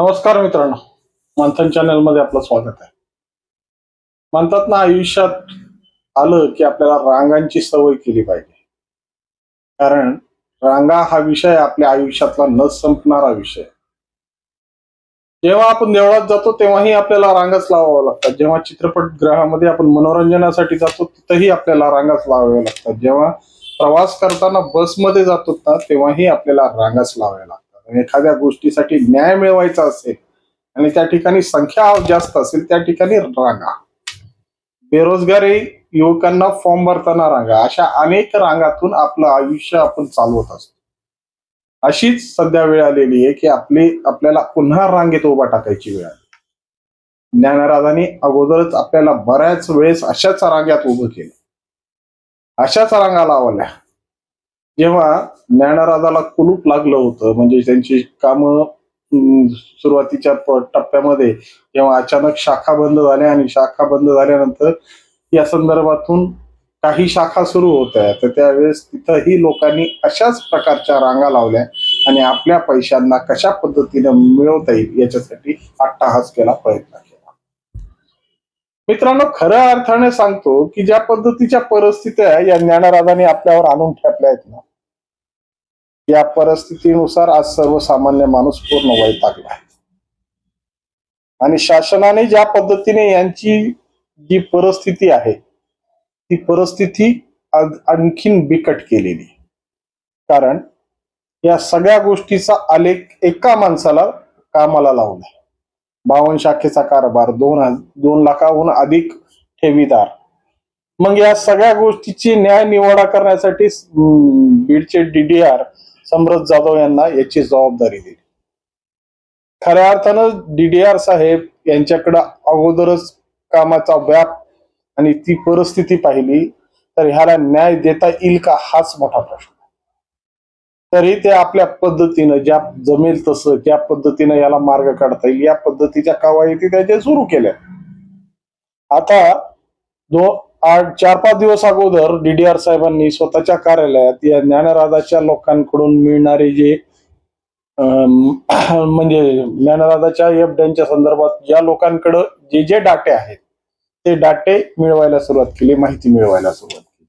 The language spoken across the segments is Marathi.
नमस्कार मित्रांनो. मंथन चॅनलमध्ये आपलं स्वागत आहे. म्हणतात ना आयुष्यात आलं की आपल्याला रांगांची सवय केली पाहिजे. कारण रांगा हा विषय आपल्या आयुष्यातला न संपणारा विषय. जेव्हा आपण देवळात जातो तेव्हाही आपल्याला रांगाच लावावं लागतात. जेव्हा चित्रपट ग्रहामध्ये आपण मनोरंजनासाठी जातो तिथंही आपल्याला रांगाच लावाव्या लागतात. जेव्हा प्रवास करताना बसमध्ये जातो ना तेव्हाही आपल्याला रांगाच लावाव्या लागतात. एखाद्या गोष्टीसाठी न्याय मिळवायचा असेल आणि त्या ठिकाणी संख्या जास्त असेल त्या ठिकाणी रांगा. बेरोजगारी युवकांना फॉर्म भरताना रांगा. अशा अनेक रांगातून आपलं आयुष्य आपण चालवत असतो. अशीच सध्या वेळ आलेली आहे की आपली आपल्याला पुन्हा रांगेत उभा टाकायची वेळ आली. ज्ञानराजांनी अगोदरच आपल्याला बऱ्याच वेळेस अशाच रांग्यात उभं केलं. अशाच रांगा लावल्या. जेव्हा ज्ञानराजाला कुलूप लागलं होतं म्हणजे त्यांची कामं सुरुवातीच्या टप्प्यामध्ये जेव्हा अचानक शाखा बंद झाल्या आणि शाखा बंद झाल्यानंतर या संदर्भातून काही शाखा सुरू होत्या. तर त्यावेळेस तिथंही लोकांनी अशाच प्रकारच्या रांगा लावल्या आणि आपल्या पैशांना कशा पद्धतीने मिळवता येईल याच्यासाठी अट्टाहास केला प्रयत्न केला. मित्रांनो खऱ्या अर्थाने सांगतो की ज्या पद्धतीच्या परिस्थित्या या ज्ञानराजाने आपल्यावर आणून ठेपल्या आहेत ना या परिस्थितीनुसार आज सर्वसामान्य माणूस पूर्ण वैतागला आहे. आणि शासनाने ज्या पद्धतीने यांची जी परिस्थिती आहे ती परिस्थिती आणखीन बिकट केलेली कारण या सगळ्या गोष्टीचा आलेख एका माणसाला कामाला लावलाय बावन शाखेचा कारभार दोन दोन लाखाहून अधिक ठेवीदार. मग या सगळ्या गोष्टीची न्याय निवाडा करण्यासाठी बीडचे डीडीआर समरथ जाधव यांना याची जबाबदारी दिली. खऱ्या अर्थानं डीडीआर साहेब यांच्याकडं अगोदरच कामाचा व्याप आणि ती परिस्थिती पाहिली तर ह्याला न्याय देता येईल का हाच मोठा प्रश्न. तरी ते आपल्या पद्धतीनं ज्या जमेल तसं ज्या पद्धतीनं याला मार्ग काढता येईल या पद्धतीच्या कवायती त्याच्या सुरू केल्या. आता दो आठ चार पाच दिवस अगोदर डीडीआर साहेबांनी स्वतःच्या कार्यालयात या ज्ञानराजाच्या लोकांकडून मिळणारे जे म्हणजे ज्ञानराजाच्या एफड्यांच्या संदर्भात ज्या लोकांकडं जे जे डाटे आहेत ते डाटे मिळवायला सुरुवात केली माहिती मिळवायला सुरुवात केली.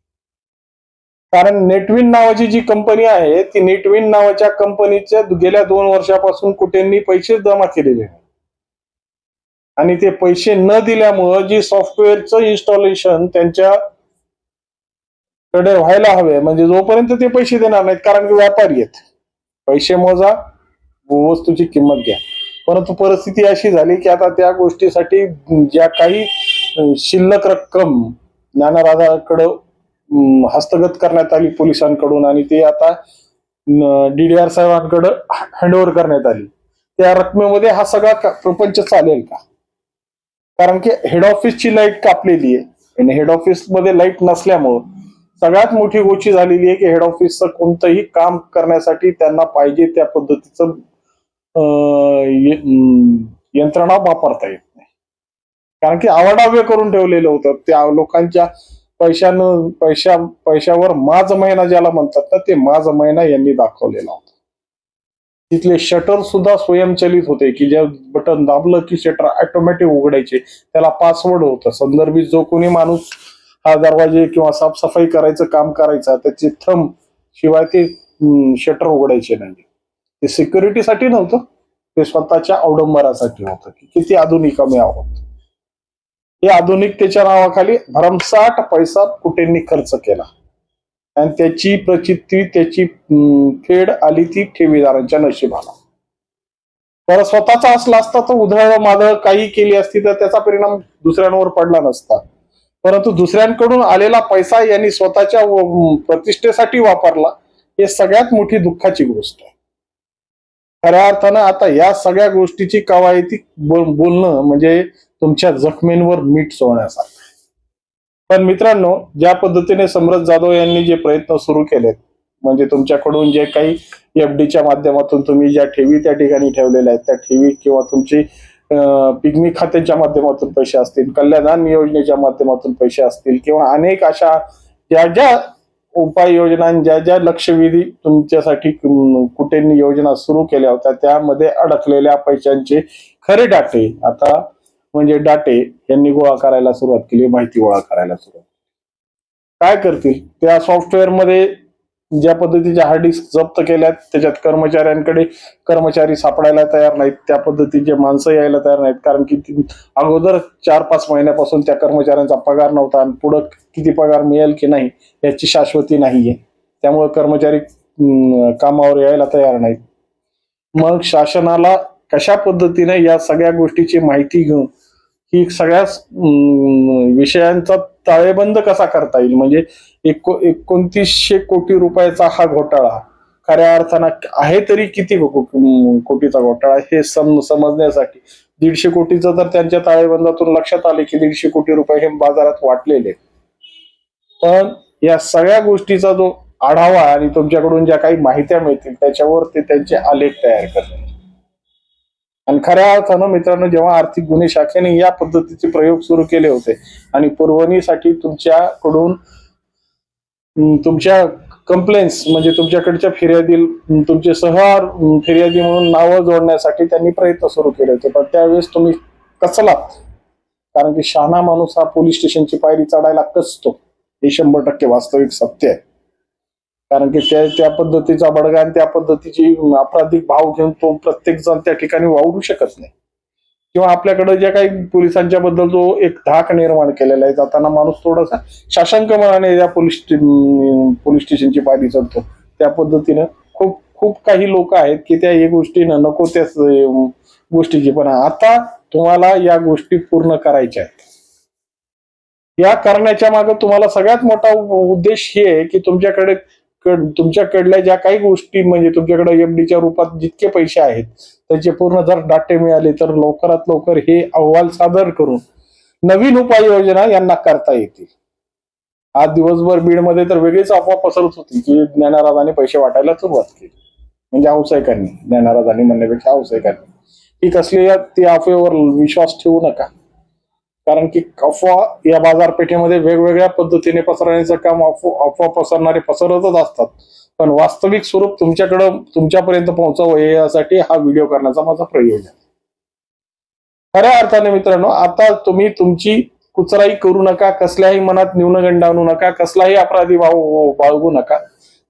कारण नेटविन नावाची जी कंपनी आहे ती नेटविन नावाच्या कंपनीच्या गेल्या दोन वर्षापासून कुठेंनी पैसे जमा केलेले नाही आणि ते पैसे न दिल्यामुळं जी सॉफ्टवेअरचं इन्स्टॉलेशन त्यांच्या कडे व्हायला हवे म्हणजे जोपर्यंत ते पैसे देणार नाहीत कारण की व्यापारी आहेत. पैसे मोजा वस्तूची किंमत घ्या. परंतु परिस्थिती अशी झाली की आता त्या गोष्टीसाठी ज्या काही शिल्लक रक्कम ज्ञानराजाकडं हस्तगत करण्यात आली पोलिसांकडून आणि ते आता डीडीआर साहेबांकडं हँडओव्हर करण्यात आली. त्या रकमेमध्ये हा सगळा प्रपंच चालेल का? कारण की हेड ऑफिसची लाइट कापलेली आहे. आणि हेड ऑफिसमध्ये लाइट नसल्यामुळं सगळ्यात मोठी गोष्टी झालेली आहे की हेड ऑफिसचं कोणतंही काम करण्यासाठी त्यांना पाहिजे त्या पद्धतीचं यंत्रणा वापरता येत नाही. कारण की आवाडावे करून ठेवलेलं होतं. त्या लोकांच्या पैशानं पैशा पैशावर माझ महिना ज्याला म्हणतात ना ते माझ महिना यांनी दाखवलेला होता. तिथले शटर सुद्धा स्वयंचलित होते की जे बटन दाबलं की शटर ऑटोमॅटिक उघडायचे. त्याला पासवर्ड होतं. संदर्भित जो कोणी माणूस हा दरवाजे किंवा साफसफाई करायचं काम करायचा त्याचे थंब शिवाय ते शटर उघडायचे नाही. ते सिक्युरिटीसाठी नव्हतं. ते स्वतःच्या अवडंबरासाठी होतं की किती आधुनिक आम्ही आहोत. हे आधुनिकतेच्या नावाखाली भरमसाठ पैसा कुठेंनी खर्च केला. आणि त्याची प्रचिती त्याची फेड आली ती ठेवीदारांच्या नशिबाला तर स्वतःचा असला असता तर उधळ माधळ काही केली असती तर त्याचा परिणाम दुसऱ्यांवर पडला नसता. परंतु दुसऱ्यांकडून आलेला पैसा यांनी स्वतःच्या प्रतिष्ठेसाठी वापरला हे सगळ्यात मोठी दुःखाची गोष्ट आहे. खऱ्या अर्थानं आता या सगळ्या गोष्टीची कवायती बोलणं म्हणजे तुमच्या जखमींवर मीठ चोळण्यासारखं पण मित्रांनो ज्या पद्धतीने समरथ जाधव यांनी जे प्रयत्न सुरू केलेत म्हणजे तुमच्याकडून जे काही एफडीच्या माध्यमातून तुम्ही ज्या ठेवी त्या ठिकाणी ठेवलेल्या आहेत त्या ठेवी किंवा तुमची अं, पिगमी खात्याच्या माध्यमातून पैसे असतील कल्याण योजनेच्या माध्यमातून पैसे असतील किंवा अनेक अशा ज्या ज्या उपाययोजना ज्या ज्या लक्षवेधी तुमच्यासाठी कुठे योजना सुरू केल्या होत्या त्यामध्ये अडकलेल्या पैशांचे खरे डाटे. आता म्हणजे डाटे यांनी गोळा करायला सुरुवात केली माहिती गोळा करायला सुरुवात. काय करतील? त्या सॉफ्टवेअरमध्ये ज्या पद्धतीच्या हार्ड डिस्क जप्त केल्यात त्याच्यात कर्मचाऱ्यांकडे कर्मचारी सापडायला तयार नाहीत त्या पद्धतीचे माणसं यायला तयार नाहीत कारण की अगोदर चार पाच महिन्यापासून त्या कर्मचाऱ्यांचा पगार नव्हता आणि पुढं किती पगार मिळेल की नाही याची शाश्वती नाहीये. त्यामुळे कर्मचारी कामावर यायला तयार नाहीत. मग शासनाला कशा पद्धतीने या सगळ्या गोष्टीची माहिती घेऊन ही सगळ्या विषयांचा ताळेबंद कसा करता येईल? म्हणजे एको एकोणतीसशे कोटी रुपयाचा हा घोटाळा खऱ्या अर्थानं आहे तरी किती कोटीचा घोटाळा हे सम समजण्यासाठी. दीडशे कोटीचं तर त्यांच्या ताळेबंदातून लक्षात आले की दीडशे कोटी रुपये हे बाजारात वाटलेले. पण या सगळ्या गोष्टीचा जो आढावा आणि तुमच्याकडून ज्या काही माहित्या मिळतील त्याच्यावर ते त्यांचे आलेख तयार करतील. आणि खऱ्या अर्थानं मित्रांनो जेव्हा आर्थिक गुन्हे शाखेने या पद्धतीचे प्रयोग सुरू केले होते आणि पुरवणीसाठी तुमच्याकडून तुमच्या कंप्लेन्स म्हणजे तुमच्याकडच्या फिर्यादी तुमचे सहर फिर्यादी म्हणून नावं जोडण्यासाठी त्यांनी प्रयत्न सुरू केले होते. पण त्यावेळेस तुम्ही कचलात कारण की शहाणा माणूस हा पोलीस स्टेशनची पायरी चढायला कसतो? हे शंभर टक्के वास्तविक सत्य आहे. कारण की त्या त्या पद्धतीचा बडगा आणि त्या पद्धतीची आपराधिक भाव घेऊन तो प्रत्येक जण त्या ठिकाणी वावरू शकत नाही. किंवा आपल्याकडे ज्या काही पोलिसांच्या बद्दल जो एक धाक निर्माण केलेला आहे जाताना माणूस थोडासा शासंक मनाने या पोलीस पोलीस स्टेशनची पायरी चढतो. त्या पद्धतीनं खूप खूप काही लोक आहेत की त्या एक गोष्टीनं नको त्याच गोष्टीची. पण आता तुम्हाला या गोष्टी पूर्ण करायच्या आहेत. या करण्याच्या मागे तुम्हाला सगळ्यात मोठा उद्देश हे आहे की तुमच्याकडे कड- तुमच्याकडल्या ज्या काही गोष्टी म्हणजे तुमच्याकडे एफडीच्या रूपात जितके पैसे आहेत त्याचे पूर्ण जर डाटे मिळाले तर लवकरात लवकर हे अहवाल सादर करून नवीन उपाययोजना यांना करता येतील. आज दिवसभर बीडमध्ये तर वेगळीच अफवा पसरत होती की ज्ञानाराजाने पैसे वाटायला सुरुवात केली. म्हणजे व्यावसायिकांनी ज्ञानाराजांनी म्हणण्यापेक्षा व्यावसायिकांनी ही कसली ती अफवेवर विश्वास ठेवू नका. कारण की अफवा या बाजारपेठेमध्ये वेगवेगळ्या पद्धतीने पसरण्याचं काम अफवा अफवा पसरणारे पसरतच असतात पण वास्तविक स्वरूप तुमच्याकडं तुमच्यापर्यंत पोहोचावं यासाठी हा व्हिडिओ करण्याचा माझा प्रयोजन आहे. खऱ्या अर्थाने मित्रांनो आता तुम्ही तुमची कुचराई करू नका कसल्याही मनात न्यूनगंड आणू नका कसलाही अपराधी भाव बाळगू नका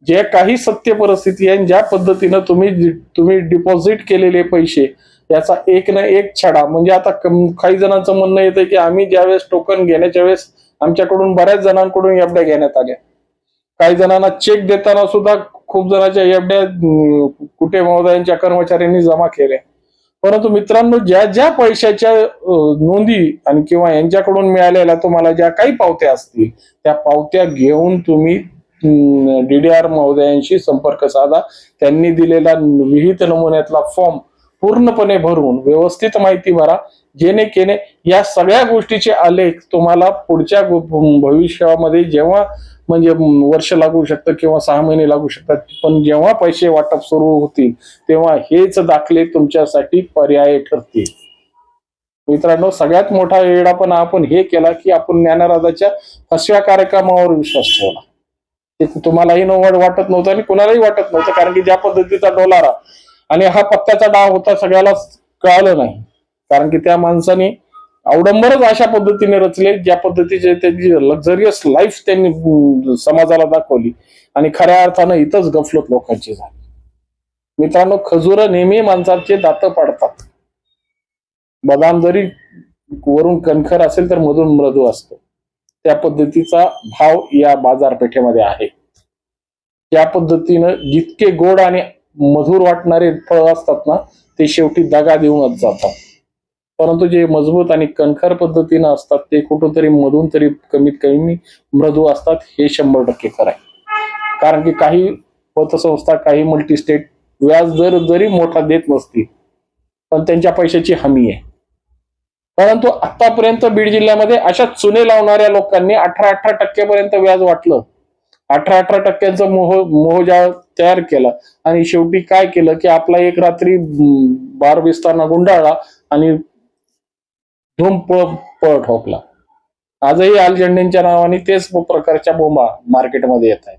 जे काही सत्य परिस्थिती आहे ज्या पद्धतीनं तुम्ही तुम्ही डिपॉझिट केलेले पैसे याचा एक ना एक छडा. म्हणजे आता काही जणांचं म्हणणं येतं की आम्ही ज्यावेळेस टोकन घेण्याच्या वेळेस आमच्याकडून बऱ्याच जणांकडून एफड्या घेण्यात आल्या. काही जणांना चेक देताना सुद्धा खूप जणांच्या एफड्या कुठे महोदयांच्या कर्मचाऱ्यांनी जमा केल्या. परंतु मित्रांनो ज्या ज्या पैशाच्या नोंदी आणि किंवा यांच्याकडून मिळालेल्या तुम्हाला ज्या काही पावत्या असतील त्या पावत्या घेऊन तुम्ही डीडीआर महोदयांशी संपर्क साधा. त्यांनी दिलेला विहित नमुन्यातला फॉर्म पूर्णपणे भरून व्यवस्थित माहिती भरा. जेणेकेने या सगळ्या गोष्टीचे आलेख तुम्हाला पुढच्या भविष्यामध्ये जेव्हा म्हणजे वर्ष लागू शकतं किंवा सहा महिने लागू शकतात पण जेव्हा पैसे वाटप सुरू होतील तेव्हा हेच दाखले तुमच्यासाठी पर्याय ठरतील. मित्रांनो सगळ्यात मोठा येडापणा आपण हे केला की आपण ज्ञानराजाच्या फसव्या कार्यक्रमावर विश्वास ठेवला. तुम्हालाही नवड वाटत नव्हतं आणि कुणालाही वाटत नव्हतं कारण की ज्या पद्धतीचा डोलारा आणि हा पत्त्याचा डाव होता सगळ्याला कळालं नाही. कारण की त्या माणसाने अवडंबरच अशा पद्धतीने रचले ज्या पद्धतीचे त्यांची लक्झरियस लाईफ त्यांनी समाजाला दाखवली आणि खऱ्या अर्थानं इथंच गफलत लोकांची झाली. मित्रांनो खजूर नेहमी माणसाचे दात पाडतात. बदाम जरी वरून कणखर असेल तर मधून मृदू असतो. त्या पद्धतीचा भाव या बाजारपेठेमध्ये आहे. या पद्धतीनं जितके गोड आणि मधुर वाटणारे फळ असतात ना ते शेवटी दगा देऊनच जातात. परंतु जे मजबूत आणि कणखर पद्धतीनं असतात ते कुठंतरी मधून तरी कमीत कमी मृदू असतात हे शंभर टक्के खरं आहे. कारण की काही पतसंस्था काही मल्टीस्टेट व्याज दर जरी मोठा देत नसतील पण त्यांच्या पैशाची हमी आहे. परंतु आतापर्यंत बीड जिल्ह्यामध्ये अशा चुने लावणाऱ्या लोकांनी अठरा अठरा टक्क्यापर्यंत व्याज वाटलं. अठरा अठरा टक्क्यांचा मोह मोहजाळ तयार केला. आणि शेवटी काय केलं की आपला एक रात्री बार बिस्ताना गुंडाळला आणि धूम पळ पळ ठोकला. आजही अल्जंडींच्या नावाने तेच प्रकारच्या बोंबा मार्केटमध्ये येत आहेत.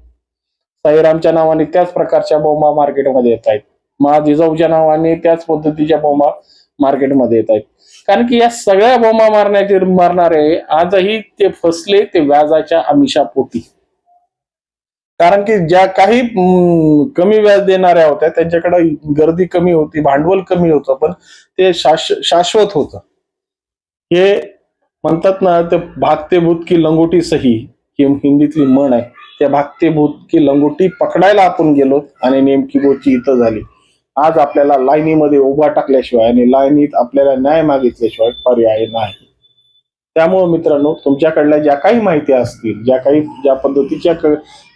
साईरामच्या नावाने त्याच प्रकारच्या बोंबा मार्केटमध्ये येत आहेत. महाजिजाऊच्या नावाने त्याच पद्धतीच्या बोंबा मार्केटमध्ये येत आहेत. कारण की या सगळ्या बोमा मारण्याचे मारणारे आजही ते फसले ते व्याजाच्या आमिषापोटी. कारण की ज्या काही कमी व्याज देणाऱ्या होत्या त्यांच्याकडे गर्दी कमी होती भांडवल कमी होतं पण ते शाश शाश्वत होतं. हे म्हणतात ना ते भागते भूत की लंगोटी सही ही हिंदीतली म्हण आहे. त्या भागते भूत की लंगोटी पकडायला आपण गेलो आणि नेमकी गोची इथं झाली. आज आपल्याला लाईनीमध्ये उभा टाकल्याशिवाय आणि लाईनीत आपल्याला न्याय मागितल्याशिवाय पर्याय नाही. त्यामुळे मित्रांनो तुमच्याकडल्या ज्या काही माहिती असतील ज्या काही ज्या पद्धतीच्या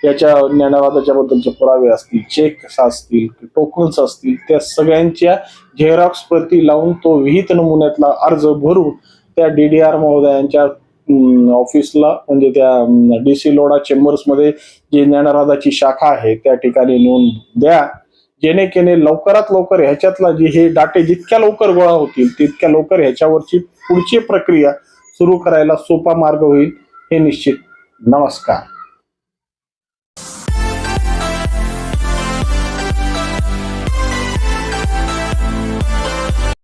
याच्या ज्ञानवादाच्या बद्दलचे पुरावे असतील चेक असतील टोकन्स असतील त्या सगळ्यांच्या झेरॉक्स प्रती लावून तो विहित नमुन्यातला अर्ज भरून त्या डी डी आर महोदयांच्या ऑफिसला म्हणजे त्या डी सी लोडा चेंबर्समध्ये जी ज्ञानराधाची शाखा आहे त्या ठिकाणी नेऊन द्या. जेणेकेने लवकरात लवकर ह्याच्यातला जे हे डाटे जितक्या लवकर गोळा होतील तितक्या लवकर ह्याच्यावरची पुढची प्रक्रिया सुरू करायला सोपा मार्ग होईल हे निश्चित. नमस्कार.